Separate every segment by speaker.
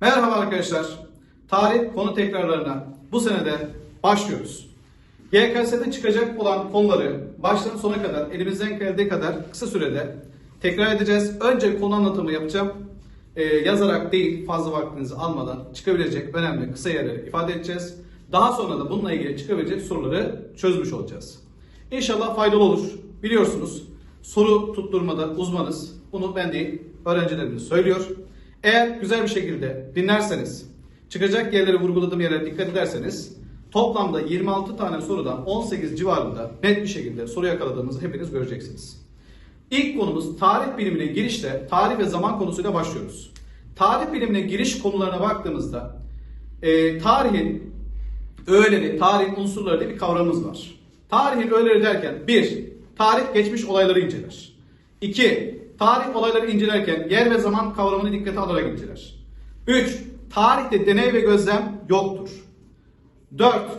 Speaker 1: Merhaba arkadaşlar. Tarih konu tekrarlarına bu senede başlıyoruz. YKS'de çıkacak olan konuları baştan sona kadar elimizden geldiği kadar kısa sürede tekrar edeceğiz. Önce konu anlatımı yapacağım. Ee, yazarak değil fazla vaktinizi almadan çıkabilecek önemli kısa yerleri ifade edeceğiz. Daha sonra da bununla ilgili çıkabilecek soruları çözmüş olacağız. İnşallah faydalı olur. Biliyorsunuz soru tutturmada uzmanız. Bunu ben değil öğrencilerimiz söylüyor. Eğer güzel bir şekilde dinlerseniz, çıkacak yerleri vurguladığım yerlere dikkat ederseniz toplamda 26 tane sorudan 18 civarında net bir şekilde soru yakaladığımızı hepiniz göreceksiniz. İlk konumuz tarih bilimine girişte tarih ve zaman konusuyla başlıyoruz. Tarih bilimine giriş konularına baktığımızda e, tarihin öğeleri, tarihin unsurları diye bir kavramımız var. Tarihin öğeleri derken bir, tarih geçmiş olayları inceler. İki, tarih olayları incelerken yer ve zaman kavramını dikkate alarak inceler. Üç, tarihte deney ve gözlem yoktur. Dört,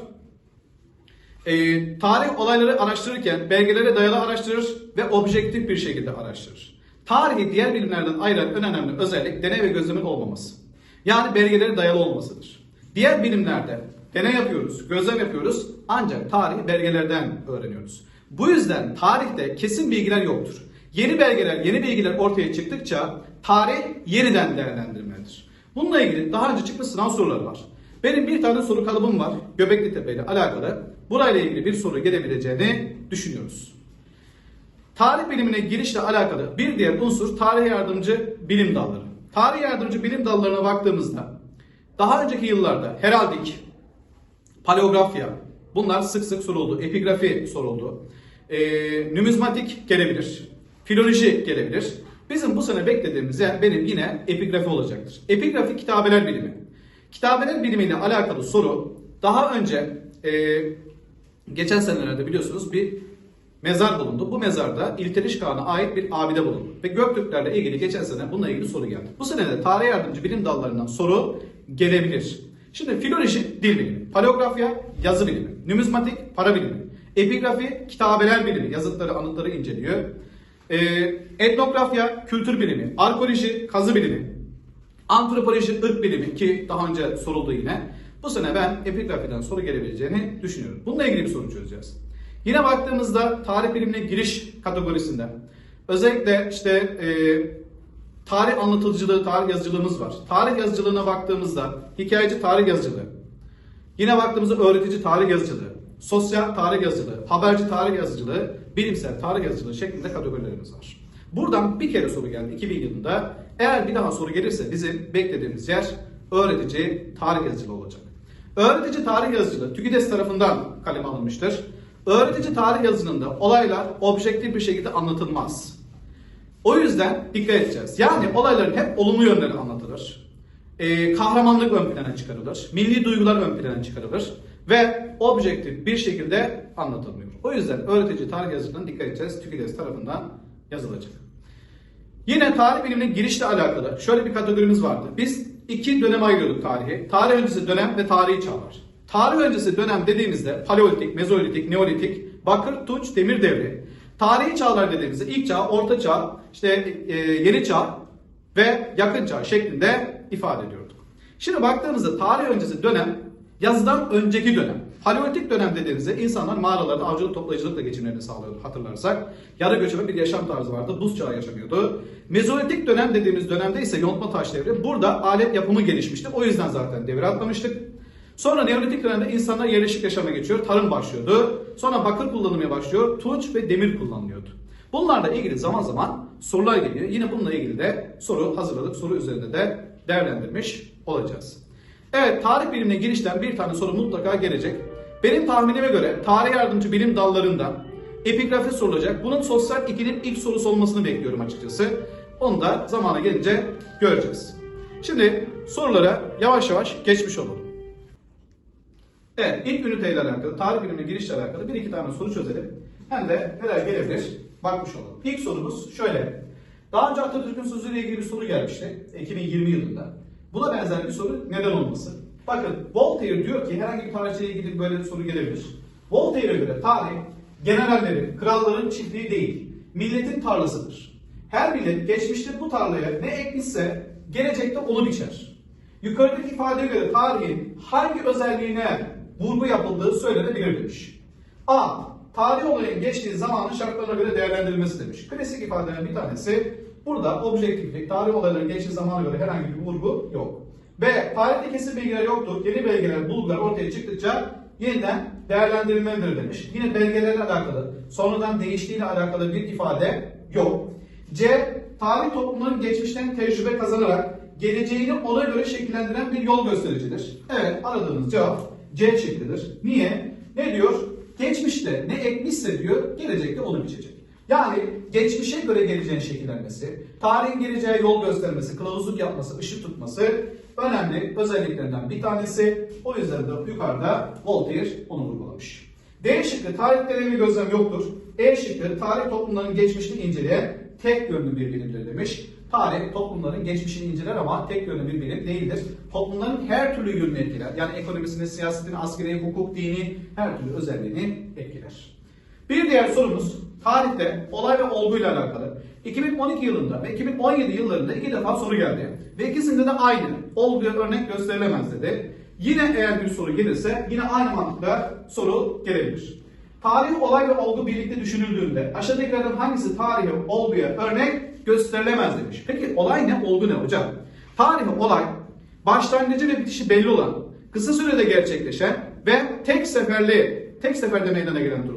Speaker 1: e, tarih olayları araştırırken belgelere dayalı araştırır ve objektif bir şekilde araştırır. Tarihi diğer bilimlerden ayıran en önemli özellik deney ve gözlemin olmaması. Yani belgelere dayalı olmasıdır. Diğer bilimlerde deney yapıyoruz, gözlem yapıyoruz ancak tarihi belgelerden öğreniyoruz. Bu yüzden tarihte kesin bilgiler yoktur. Yeni belgeler, yeni bilgiler ortaya çıktıkça tarih yeniden değerlendirmelidir. Bununla ilgili daha önce çıkmış sınav soruları var. Benim bir tane soru kalıbım var Göbekli Tepe ile alakalı. Burayla ilgili bir soru gelebileceğini düşünüyoruz. Tarih bilimine girişle alakalı bir diğer unsur tarih yardımcı bilim dalları. Tarih yardımcı bilim dallarına baktığımızda daha önceki yıllarda heraldik, paleografya bunlar sık sık soruldu. Epigrafi soruldu. Ee, numizmatik gelebilir. Filoloji gelebilir. Bizim bu sene beklediğimiz yer benim yine epigrafi olacaktır. Epigrafi kitabeler bilimi. Kitabeler bilimiyle alakalı soru daha önce e, geçen senelerde biliyorsunuz bir mezar bulundu. Bu mezarda İlteriş Kağan'a ait bir abide bulundu. Ve Göktürklerle ilgili geçen sene bununla ilgili soru geldi. Bu sene de tarih yardımcı bilim dallarından soru gelebilir. Şimdi filoloji dil bilimi, paleografya yazı bilimi, numizmatik para bilimi, epigrafi kitabeler bilimi, yazıtları, anıtları inceliyor. Ee, etnografya kültür bilimi, arkeoloji kazı bilimi, antropoloji ırk bilimi ki daha önce soruldu yine. Bu sene ben epigrafiden soru gelebileceğini düşünüyorum. Bununla ilgili bir soru çözeceğiz. Yine baktığımızda tarih bilimine giriş kategorisinde özellikle işte e, tarih anlatıcılığı, tarih yazıcılığımız var. Tarih yazıcılığına baktığımızda hikayeci tarih yazıcılığı, yine baktığımızda öğretici tarih yazıcılığı, sosyal tarih yazıcılığı, haberci tarih yazıcılığı, bilimsel tarih yazıcılığı şeklinde kategorilerimiz var. Buradan bir kere soru geldi 2000 yılında. Eğer bir daha soru gelirse bizim beklediğimiz yer öğretici tarih yazıcılığı olacak. Öğretici tarih yazıcılığı TÜGİDES tarafından kaleme alınmıştır. Öğretici tarih yazılımında olaylar objektif bir şekilde anlatılmaz. O yüzden dikkat edeceğiz. Yani olayların hep olumlu yönleri anlatılır. Ee, kahramanlık ön plana çıkarılır. Milli duygular ön plana çıkarılır. Ve objektif bir şekilde anlatılmıyor. O yüzden öğretici tarih yazılımına dikkat edeceğiz. TÜGİDES tarafından yazılacak. Yine tarih bilimine girişle alakalı şöyle bir kategorimiz vardı. Biz iki dönem ayırıyorduk tarihi. Tarih öncesi dönem ve tarihi çağlar. Tarih öncesi dönem dediğimizde paleolitik, mezolitik, neolitik, bakır, tunç, demir devri. Tarihi çağlar dediğimizde ilk çağ, orta çağ, işte e, yeni çağ ve yakın çağ şeklinde ifade ediyorduk. Şimdi baktığımızda tarih öncesi dönem yazıdan önceki dönem. Paleolitik dönem dediğimizde insanlar mağaralarda avcılık toplayıcılıkla geçimlerini sağlıyordu hatırlarsak. Yarı göçebe bir yaşam tarzı vardı. Buz çağı yaşanıyordu. Mezolitik dönem dediğimiz dönemde ise yontma taş devri. Burada alet yapımı gelişmişti. O yüzden zaten devre atlamıştık. Sonra Neolitik dönemde insanlar yerleşik yaşama geçiyor. Tarım başlıyordu. Sonra bakır kullanılmaya başlıyor. Tunç ve demir kullanılıyordu. Bunlarla ilgili zaman zaman sorular geliyor. Yine bununla ilgili de soru hazırladık. Soru üzerinde de değerlendirmiş olacağız. Evet tarih bilimine girişten bir tane soru mutlaka gelecek. Benim tahminime göre tarih yardımcı bilim dallarında epigrafi sorulacak. Bunun sosyal ikinin ilk sorusu olmasını bekliyorum açıkçası. Onu da zamana gelince göreceğiz. Şimdi sorulara yavaş yavaş geçmiş olalım. Evet, ilk üniteyle alakalı, tarih bilimine girişle alakalı bir iki tane soru çözelim. Hem de neler gelebilir bakmış olalım. İlk sorumuz şöyle. Daha önce Atatürk'ün sözüyle ilgili bir soru gelmişti 2020 yılında. Buna benzer bir soru neden olmasın? Bakın Voltaire diyor ki herhangi bir tarihçiyle ilgili böyle bir soru gelebilir. Voltaire'e göre tarih generallerin, kralların çiftliği değil, milletin tarlasıdır. Her millet geçmişte bu tarlaya ne ekmişse gelecekte onu biçer. Yukarıdaki ifadeye göre tarihin hangi özelliğine vurgu yapıldığı söylenebilir demiş. A. Tarih olayın geçtiği zamanın şartlarına göre değerlendirilmesi demiş. Klasik ifadelerin bir tanesi burada objektiflik, tarih olayların geçtiği zamana göre herhangi bir vurgu yok. B. Tarihte kesin bilgiler yoktur. Yeni belgeler, bulgular ortaya çıktıkça yeniden değerlendirilmelidir demiş. Yine belgelerle alakalı, sonradan değiştiğiyle alakalı bir ifade yok. C. Tarih toplumların geçmişten tecrübe kazanarak geleceğini ona göre şekillendiren bir yol göstericidir. Evet, aradığınız cevap C şıkkıdır. Niye? Ne diyor? Geçmişte ne ekmişse diyor, gelecekte onu biçecek. Yani geçmişe göre geleceğin şekillenmesi, tarihin geleceğe yol göstermesi, kılavuzluk yapması, ışık tutması önemli özelliklerinden bir tanesi. O yüzden de yukarıda Voltaire onu vurgulamış. D şıkkı tarih deneyimi gözlem yoktur. E şıkkı tarih toplumların geçmişini inceleyen tek yönlü bir bilimdir demiş. Tarih toplumların geçmişini inceler ama tek yönlü bir bilim değildir. Toplumların her türlü yönünü etkiler. Yani ekonomisini, siyasetini, askeri, hukuk, dini her türlü özelliğini etkiler. Bir diğer sorumuz tarihte olay ve olguyla alakalı. 2012 yılında ve 2017 yıllarında iki defa soru geldi. Ve ikisinde de aynı. Olguya örnek gösterilemez dedi. Yine eğer bir soru gelirse yine aynı mantıkla soru gelebilir. Tarih, olay ve olgu birlikte düşünüldüğünde aşağıdakilerden hangisi tarihe, olguya örnek gösterilemez demiş. Peki olay ne, olgu ne hocam? Tarih, olay başlangıcı ve bitişi belli olan, kısa sürede gerçekleşen ve tek seferli, tek seferde meydana gelen durumlardır.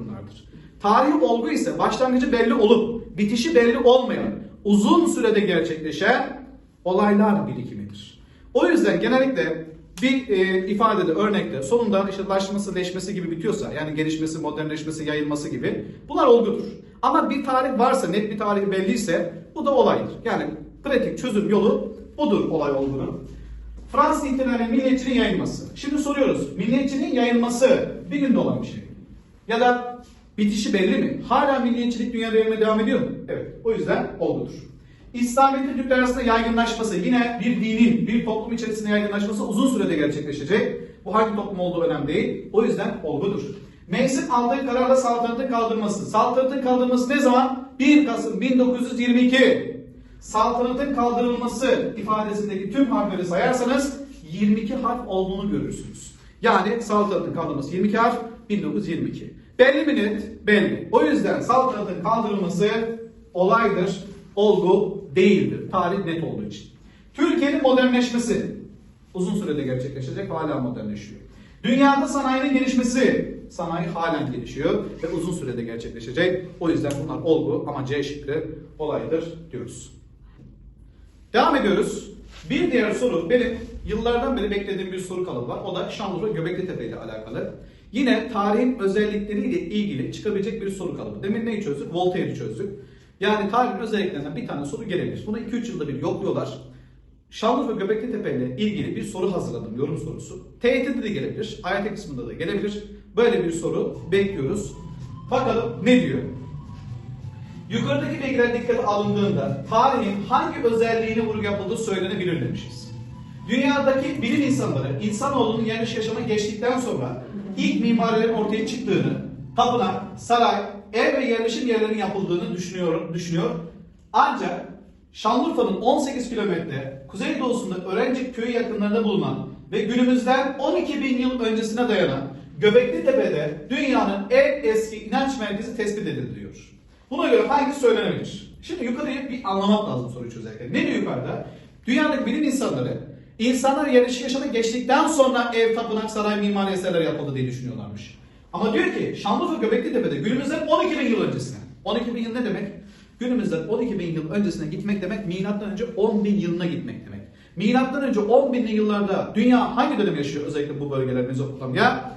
Speaker 1: Tarihi olgu ise başlangıcı belli olup bitişi belli olmayan, uzun sürede gerçekleşen olaylar birikimidir. O yüzden genellikle bir e, ifadede, örnekte sonunda işte laşması, leşmesi gibi bitiyorsa, yani gelişmesi, modernleşmesi, yayılması gibi bunlar olgudur. Ama bir tarih varsa, net bir tarih belliyse bu da olaydır. Yani pratik çözüm yolu budur olay olgunun. Fransız İhtilali milliyetçinin yayılması. Şimdi soruyoruz, milliyetçinin yayılması bir günde olan bir şey? Ya da bitişi belli mi? Hala milliyetçilik dünyada yayılmaya devam ediyor mu? Evet. O yüzden olgudur. İslamiyet'in Türkler arasında yaygınlaşması, yine bir dinin, bir toplum içerisinde yaygınlaşması uzun sürede gerçekleşecek. Bu hangi toplum olduğu önemli değil. O yüzden olgudur. Meclisin aldığı kararla saltanatın kaldırması. Saltanatın kaldırılması ne zaman? 1 Kasım 1922. Saltanatın kaldırılması ifadesindeki tüm harfleri sayarsanız 22 harf olduğunu görürsünüz. Yani saltanatın kaldırılması 22 harf 1922. Belli mi? Belli. O yüzden saltanatın kaldırılması olaydır, olgu değildir. Tarih net olduğu için. Türkiye'nin modernleşmesi uzun sürede gerçekleşecek hala modernleşiyor. Dünyada sanayinin gelişmesi, sanayi halen gelişiyor ve uzun sürede gerçekleşecek. O yüzden bunlar olgu ama C şıkkı olaydır diyoruz. Devam ediyoruz. Bir diğer soru benim yıllardan beri beklediğim bir soru kalıbı var. O da Şanlıurfa Göbekli Tepe ile alakalı. Yine tarihin özellikleriyle ilgili çıkabilecek bir soru kalıbı. Demin neyi çözdük? Voltaire'i çözdük. Yani tarihin özelliklerinden bir tane soru gelebilir. Bunu 2-3 yılda bir yokluyorlar. Şanlıurfa Göbekli Tepe ile ilgili bir soru hazırladım, yorum sorusu. TYT'de de gelebilir, AYT kısmında da gelebilir. Böyle bir soru bekliyoruz. Bakalım ne diyor? Yukarıdaki bilgiler dikkate alındığında tarihin hangi özelliğini vurgu yapıldığı söylenebilir demişiz. Dünyadaki bilim insanları insanoğlunun yanlış yaşama geçtikten sonra ilk mimarilerin ortaya çıktığını, tapınak, saray, ev ve yerleşim yerlerinin yapıldığını düşünüyor, düşünüyor. Ancak Şanlıurfa'nın 18 kilometre kuzeydoğusunda Örencik köyü yakınlarında bulunan ve günümüzden 12 bin yıl öncesine dayanan Göbekli Tepe'de dünyanın en eski inanç merkezi tespit ediliyor. Buna göre hangisi söylenebilir? Şimdi yukarıya bir anlamak lazım soruyu çözerken. Ne diyor yukarıda? Dünyadaki bilim insanları insanlar yerleşik yaşama geçtikten sonra ev, tapınak, saray, mimari eserler yapıldı diye düşünüyorlarmış. Ama diyor ki Şanlıurfa Göbekli Tepe'de günümüzden 12 bin yıl öncesine. 12 bin yıl ne demek? Günümüzden 12 bin yıl öncesine gitmek demek milattan önce 10 bin yılına gitmek demek. Milattan önce 10 binli yıllarda dünya hangi dönem yaşıyor özellikle bu bölgeler Mezopotamya?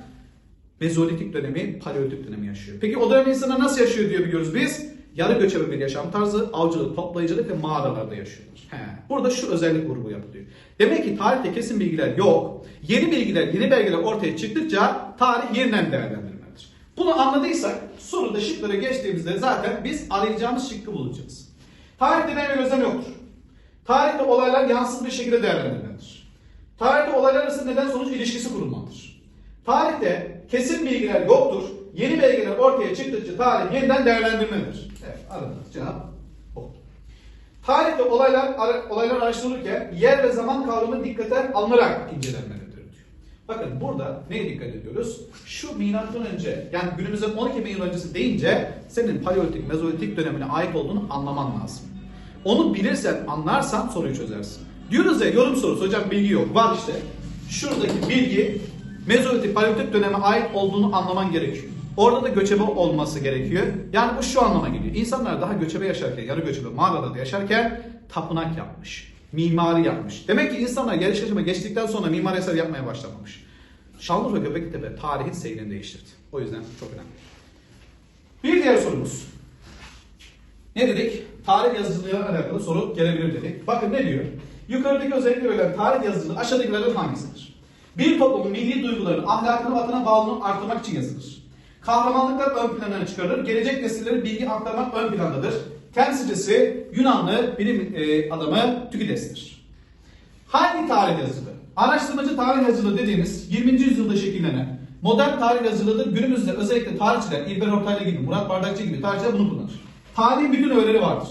Speaker 1: Mezolitik dönemi, Paleolitik dönemi yaşıyor. Peki o dönem insanlar nasıl yaşıyor diye biliyoruz biz. Yarı göçebe bir yaşam tarzı, avcılık, toplayıcılık ve mağaralarda yaşıyorlar. He. Burada şu özellik vurgu yapılıyor. Demek ki tarihte kesin bilgiler yok. Yeni bilgiler, yeni belgeler ortaya çıktıkça tarih yeniden değerlendirilmelidir. Bunu anladıysak soruda şıkları geçtiğimizde zaten biz arayacağımız şıkkı bulacağız. Tarih deney ve gözlem yoktur. Tarihte olaylar yansız bir şekilde değerlendirilmelidir. Tarihte olaylar arasında neden sonuç ilişkisi kurulmalıdır. Tarihte kesin bilgiler yoktur. Yeni belgeler ortaya çıktıkça tarih yeniden değerlendirmelidir. Evet, aradığınız cevap o. Tarihte olaylar olaylar araştırılırken yer ve zaman kavramı dikkate alınarak incelenmelidir diyor. Bakın burada neye dikkat ediyoruz? Şu milattan önce yani günümüzden 12 bin yıl öncesi deyince senin paleolitik, mezolitik dönemine ait olduğunu anlaman lazım. Onu bilirsen, anlarsan soruyu çözersin. Diyoruz ya yorum sorusu hocam bilgi yok. Var işte. Şuradaki bilgi mezolitik, paleolitik döneme ait olduğunu anlaman gerekiyor. Orada da göçebe olması gerekiyor. Yani bu şu anlama geliyor. İnsanlar daha göçebe yaşarken, yarı göçebe mağarada yaşarken tapınak yapmış. Mimari yapmış. Demek ki insanlar yaşama geçtikten sonra mimari eser yapmaya başlamamış. Şanlıurfa Göbektepe tarihin seyrini değiştirdi. O yüzden çok önemli. Bir diğer sorumuz. Ne dedik? Tarih yazıcılığıyla alakalı soru gelebilir dedik. Bakın ne diyor? Yukarıdaki özellikle verilen tarih yazıcılığı aşağıdakilerden hangisidir? Bir toplumun milli duygularını, ahlakını, vatana bağlılığını artırmak için yazılır. Kahramanlıklar ön plana çıkarılır. Gelecek nesillere bilgi aktarmak ön plandadır. Temsilcisi Yunanlı bilim e, adamı Tükides'tir. Hangi tarih yazılı? Araştırmacı tarih yazılı dediğimiz 20. yüzyılda şekillenen modern tarih yazılıdır. Günümüzde özellikle tarihçiler, İlber Ortaylı gibi, Murat Bardakçı gibi tarihçiler bunu kullanır. Tarihin bütün öğeleri vardır.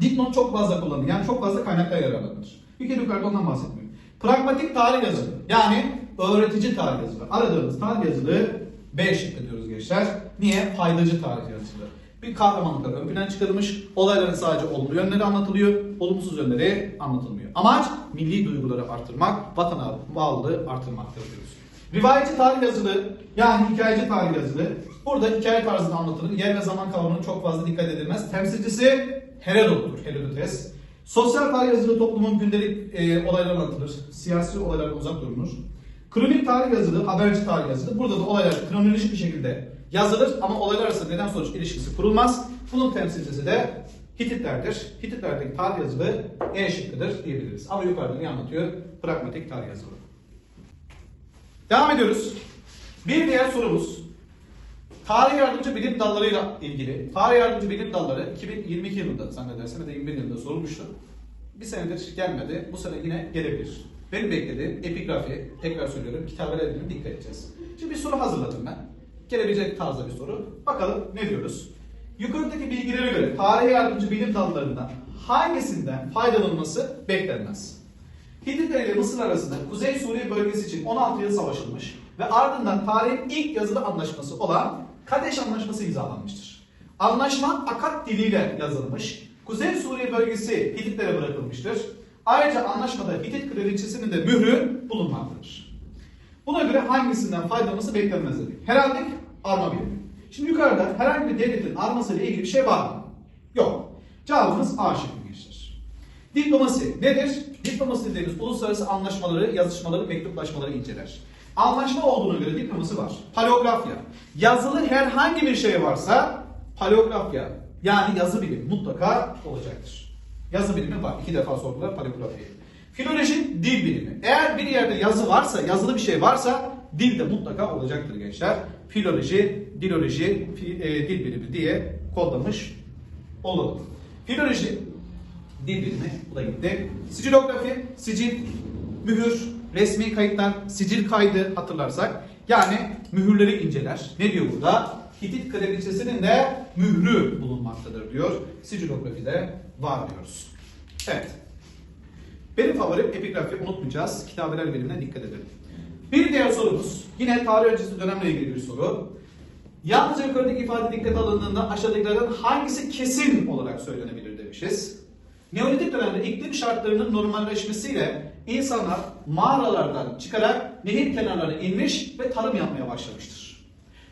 Speaker 1: Dipnot çok fazla kullanılır. Yani çok fazla kaynaklar yararlanır. Bir kere yukarıda ondan bahsetmiyorum. Pragmatik tarih yazılı. Yani öğretici tarih yazılı. Aradığımız tarih yazılı B şıkkı diyoruz gençler. Niye? Faydacı tarih yazılı. Bir kahramanlıklar ön plana çıkarılmış. Olayların sadece olumlu yönleri anlatılıyor. Olumsuz yönleri anlatılmıyor. Amaç milli duyguları artırmak, vatana bağlılığı artırmaktır diyoruz. Rivayetçi tarih yazılı yani hikayeci tarih yazılı. Burada hikaye tarzında anlatılır. Yer ve zaman kavramına çok fazla dikkat edilmez. Temsilcisi Herodot'tur. Herodotes. Sosyal tarih yazılı toplumun gündelik e, olaylar anlatılır. Siyasi olaylardan uzak durulur. Kronik tarih yazılı, haberci tarih yazılı. Burada da olaylar kronolojik bir şekilde yazılır ama olaylar arasında neden sonuç ilişkisi kurulmaz. Bunun temsilcisi de Hititlerdir. Hititlerdeki tarih yazılı E şıkkıdır diyebiliriz. Ama yukarıda ne anlatıyor? Pragmatik tarih yazılı. Devam ediyoruz. Bir diğer sorumuz tarih yardımcı bilim dallarıyla ilgili. Tarih yardımcı bilim dalları 2022 yılında zannedersem ya da 21 yılında sorulmuştu. Bir senedir gelmedi. Bu sene yine gelebilir. Benim beklediğim epigrafi, tekrar söylüyorum, kitabeler ilgili dikkat edeceğiz. Şimdi bir soru hazırladım ben. Gelebilecek tarzda bir soru. Bakalım ne diyoruz? Yukarıdaki bilgilere göre tarih yardımcı bilim dallarından hangisinden faydalanılması beklenmez? Hititler ile Mısır arasında Kuzey Suriye bölgesi için 16 yıl savaşılmış ve ardından tarihin ilk yazılı anlaşması olan Kadeş Anlaşması imzalanmıştır. Anlaşma Akat diliyle yazılmış. Kuzey Suriye bölgesi Hititlere bırakılmıştır. Ayrıca anlaşmada Hitit kraliçesinin de mührü bulunmaktadır. Buna göre hangisinden faydalanması beklenmez dedik. Herhalde arma bilimi. Şimdi yukarıda herhangi bir devletin armasıyla ilgili bir şey var mı? Yok. Cevabımız A şıkkı gençler. Diplomasi nedir? Diplomasi dediğimiz uluslararası anlaşmaları, yazışmaları, mektuplaşmaları inceler. Anlaşma olduğuna göre diplomasi var. Paleografya. Yazılı herhangi bir şey varsa paleografya yani yazı bilimi mutlaka olacaktır. Yazı bilimi var. İki defa sordular paleografiyi. Filoloji dil bilimi. Eğer bir yerde yazı varsa, yazılı bir şey varsa dil de mutlaka olacaktır gençler. Filoloji, diloloji, fi- e, dil bilimi diye kodlamış olalım. Filoloji dil bilimi bu da gitti. Sicilografi, sicil, mühür, resmi kayıtlar, sicil kaydı hatırlarsak. Yani mühürleri inceler. Ne diyor burada? Hitit kraliçesinin de mührü bulunmaktadır diyor. Sicilografide var diyoruz. Evet. Benim favorim epigrafi unutmayacağız. Kitabeler bilimine dikkat edelim. Bir diğer sorumuz yine tarih öncesi dönemle ilgili bir soru. Yalnızca yukarıdaki ifade dikkate alındığında aşağıdakilerden hangisi kesin olarak söylenebilir demişiz. Neolitik dönemde iklim şartlarının normalleşmesiyle insanlar mağaralardan çıkarak nehir kenarlarına inmiş ve tarım yapmaya başlamıştır.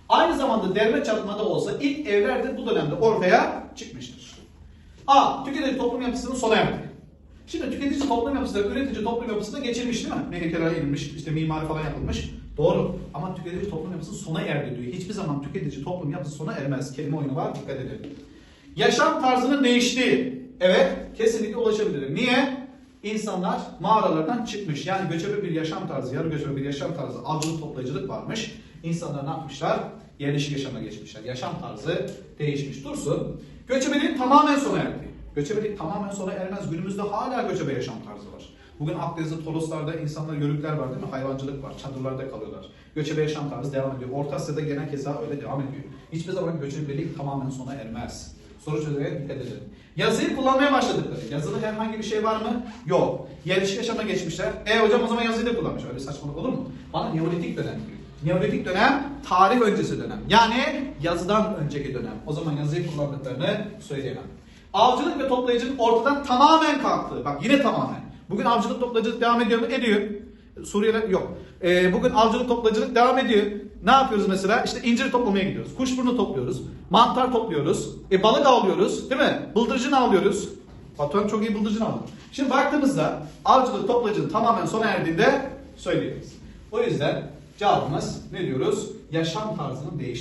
Speaker 1: Aynı zamanda derme çatmada olsa ilk evler de bu dönemde ortaya çıkmıştır. A. Tüketici toplum yapısının sona erdi. Şimdi tüketici toplum yapısı da üretici toplum yapısına geçilmiş değil mi? Nehir kenarına inmiş, işte mimari falan yapılmış. Doğru. Ama tüketici toplum yapısı sona erdi diyor. Hiçbir zaman tüketici toplum yapısı sona ermez. Kelime oyunu var, dikkat edelim. Yaşam tarzının değiştiği. Evet, kesinlikle ulaşabilir. Niye? İnsanlar mağaralardan çıkmış. Yani göçebe bir yaşam tarzı, yarı göçebe bir yaşam tarzı, avcılık toplayıcılık varmış. İnsanlar ne yapmışlar? Yerleşik yaşama geçmişler. Yaşam tarzı değişmiş. Dursun. Göçebeliğin tamamen sona erdi. Göçebelik tamamen sona ermez. Günümüzde hala göçebe yaşam tarzı var. Bugün Akdeniz'de, Toroslar'da insanlar, yörükler var değil mi? Hayvancılık var, çadırlarda kalıyorlar. Göçebe yaşam tarzı devam ediyor. Orta Asya'da genel keza öyle devam ediyor. Hiçbir zaman göçebelik tamamen sona ermez. Soru çözmeye dikkat edelim. Yazıyı kullanmaya başladıkları. Yazılı herhangi bir şey var mı? Yok. Yerleşik yaşama geçmişler. E hocam o zaman yazıyı da kullanmış. Öyle saçmalık olur mu? Bana Neolitik dönem diyor. Neolitik dönem tarih öncesi dönem. Yani yazıdan önceki dönem. O zaman yazıyı kullandıklarını söyleyemem. Avcılık ve toplayıcılık ortadan tamamen kalktı. Bak yine tamamen. Bugün avcılık toplayıcılık devam ediyor mu? Ediyor. Suriye'de yok. Ee, bugün avcılık toplayıcılık devam ediyor. Ne yapıyoruz mesela? İşte incir toplamaya gidiyoruz. Kuşburnu topluyoruz. Mantar topluyoruz. E, balık avlıyoruz. Değil mi? Bıldırcın avlıyoruz. Batuhan çok iyi bıldırcın avlıyor. Şimdi baktığımızda avcılık toplayıcılık tamamen sona erdiğinde söyleyebiliriz. O yüzden cevabımız ne diyoruz? Yaşam tarzının değiştiği.